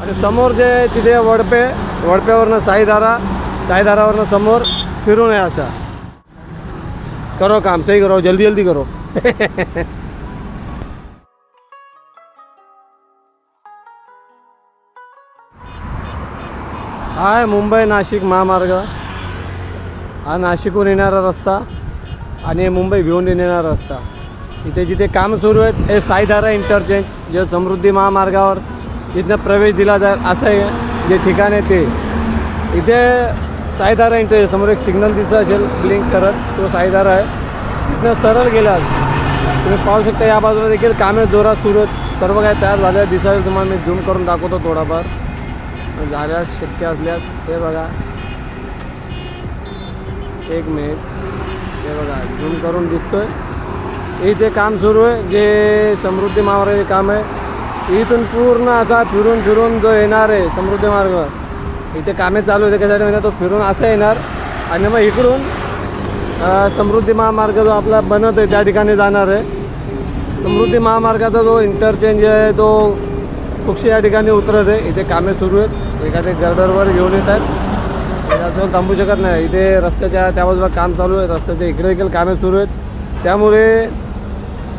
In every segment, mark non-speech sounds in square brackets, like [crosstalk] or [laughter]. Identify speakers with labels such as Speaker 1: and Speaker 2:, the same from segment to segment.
Speaker 1: आणि समोर जे तिथे वडपे वडप्यावरनं साईधारा साईधारावरनं समोर फिरून आहे असा करो काम सही करो जल्दी जल्दी करो. [laughs] आहे मुंबई नाशिक महामार्ग. हा नाशिकहून येणारा रस्ता आणि मुंबई भिवून येणारा रस्ता. इथे जिथे काम सुरू आहेत हे साईधारा इंटरचेंज जे समृद्धी महामार्गावर इथनं प्रवेश दिला जाईल असं आहे जे ठिकाण आहे ते. इथे साईदारा इंटर समोर एक सिग्नल दिसत असेल ब्लिंक करत तो साईदारा आहे. इथनं सरळ गेलास तुम्ही पाहू शकता या बाजूला देखील कामे जोरात सुरू आहेत. सर्व काही तयार झालं आहे दिसायला तुम्हाला मी झूम करून दाखवतो थोडाफार. झाल्यास शक्य असल्यास हे बघा. एक मिनिट हे बघा झूम करून दिसतोय. हे जे काम सुरू आहे जे समृद्धी महामार्गाचे काम आहे इथून पूर्ण असा फिरून फिरून जो येणार आहे समृद्धी मार्ग इथे कामे चालू होते त्याच्यासाठी म्हणजे तो फिरून असा येणार. आणि मग इकडून समृद्धी महामार्ग जो आपला बनत आहे त्या ठिकाणी जाणार आहे. समृद्धी महामार्गाचा जो इंटरचेंज आहे तो खूपशी या ठिकाणी उतरत आहे. इथे कामे सुरू आहेत. एखादे गर्डरवर घेऊन येत आहेत. त्याच्यावर थांबू शकत नाही. इथे रस्त्याच्या त्या बाजूला काम चालू आहे. रस्त्याच्या इकडे देखील कामे सुरू आहेत. त्यामुळे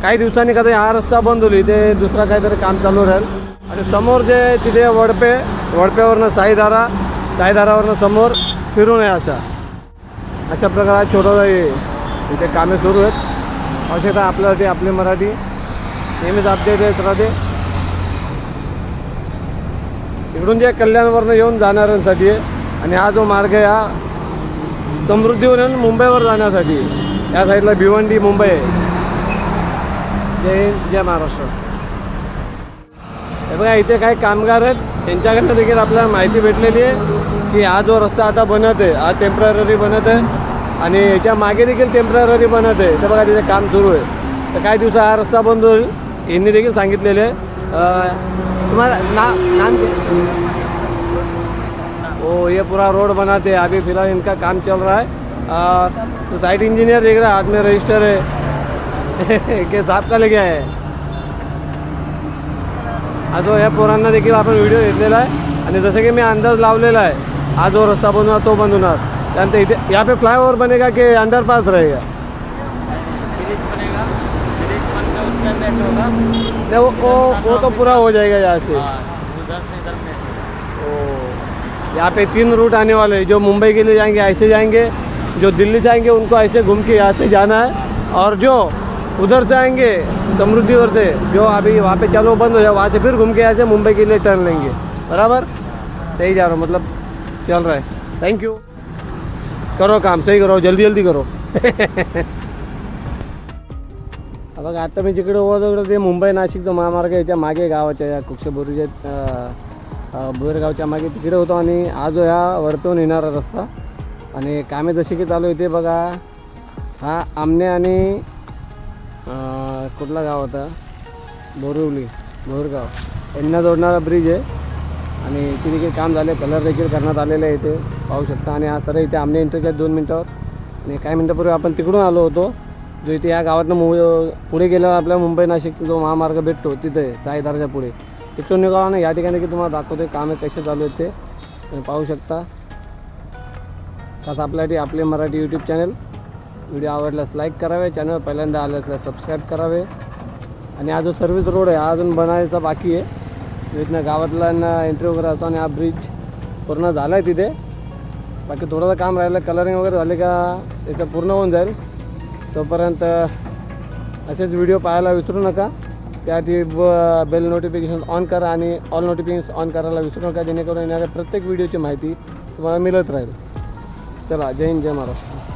Speaker 1: काही दिवसांनी कधी हा रस्ता बंद होईल इथे दुसरा काहीतरी काम चालू राहील. आणि समोर जे तिथे वडपे वडप्यावरनं साईधारा साईधारावरनं समोर फिरून आहे असा अशा प्रकारे छोटं इथे कामे सुरू आहेत. आवश्यकता आपल्यासाठी आपली मराठी. नेहमीच अपडेट येत राहते. इकडून जे कल्याणवरनं येऊन जाणाऱ्यांसाठी आहे आणि हा जो मार्ग आहे हा समृद्धीवरून मुंबईवर जाण्यासाठी. या साईडला भिवंडी मुंबई. आहे जय हिंद जय महाराष्ट्र. हे बघा इथे काही कामगार आहेत. त्यांच्याकडनं देखील आपल्याला माहिती भेटलेली आहे की हा जो रस्ता आता बनत आहे हा टेंपररी बनत आहे आणि याच्या मागे देखील टेंपररी बनत आहे. तर बघा तिथे काम सुरू आहे. तर काही दिवसात हा रस्ता बंद होईल यांनी देखील सांगितलेले आहे. तुम्हाला ना नाम ओ ये पूरा रोड बनाते हैं अभी फिलहाल इनका काम चल रहा है. आ, तो साइट इंजीनियर देख रहा है हाथ में रजिस्टर है. के साहब का लेके आहे हा। जो या पोरांना देखील आपण व्हिडिओ घेतलेला आहे आणि जसं की मी अंदाज लावलेला आहे हा जो रस्ता बनवणार तो बंद होणार त्यानंतर इथे यहाँ पे फ्लाईओवर बनेगा कि अंडरपास रहेगा? नहीं, वो वो वो तो पूरा हो जाएगा यहाँ से। यहाँ पे तीन रूट आने वाले हैं, जो मुंबई के लिए जाएँगे, ऐसे जाएँगे, जो दिल्ली जाएँगे, उनको ऐसे घूम के यहाँ से जाना है। और जो उधर से आएंगे समृद्धिवर से। जो अभी वहाँ पे चलो बंद हो जाए वहाँ से फिर घूम के ऐसे मुंबई के लिए टर्न लेंगे। बराबर? सही जा रहा हूँ मतलब चल रहा है। थैंक यू करो काम सही करो जल्दी जल्दी करो। बघ आता मी जिकडे ओळखलं ते मुंबई नाशिक जो महामार्ग याच्या मागे गावाच्या या कुक्षबोरीच्या बोरगावच्या मागे तिकडे होतो आणि आज ह्या वरतून येणारा रस्ता। आणि कामे जशी की चालू आहे बघा हा आमने आणि कुठला गाव होता बोरिवली बोरगाव. यांना जोडणारा ब्रिज आहे. आणि इथे देखील काम झाले कलर देखील करण्यात आलेलं आहे इथे. पाहू शकता. आणि हा सर इथे आमने इंटरच्या दोन मिनटावर आणि काही मिनटापूर्वी आपण तिकडून आलो होतो जो इथे या गावातनं मु पुढे गेल्यावर आपल्या मुंबई नाशिक जो महामार्ग भेटतो तिथे साईदाराच्या पुढे. तिकडून निघाला ना या ठिकाणी की तुम्हाला दाखवते कामे कसे चालू आहेत ते. पाहू शकता. तसं आपल्यासाठी आपले मराठी यूट्यूब चॅनल व्हिडिओ आवडल्यास लाईक करावे चॅनल पहिल्यांदा आले असल्यास सबस्क्राईब करावे. आणि हा जो सर्व्हिस रोड आहे हा अजून बनायचा बाकी आहे. इथनं गावातल्यांना एंट्री वगैरे असतो आणि हा ब्रिज पूर्ण झाला आहे तिथे. बाकी थोडंसं काम राहिलं कलरिंग वगैरे झाले का इथं पूर्ण होऊन जाईल. तोपर्यंत असेच व्हिडिओ पाहायला विसरू नका. त्याआधी ब बेल नोटिफिकेशन ऑन करा आणि ऑल नोटिफिकेशन ऑन करायला विसरू नका जेणेकरून येणाऱ्या प्रत्येक व्हिडिओची माहिती तुम्हाला मिळत राहील. चला जय हिंद जय महाराष्ट्र.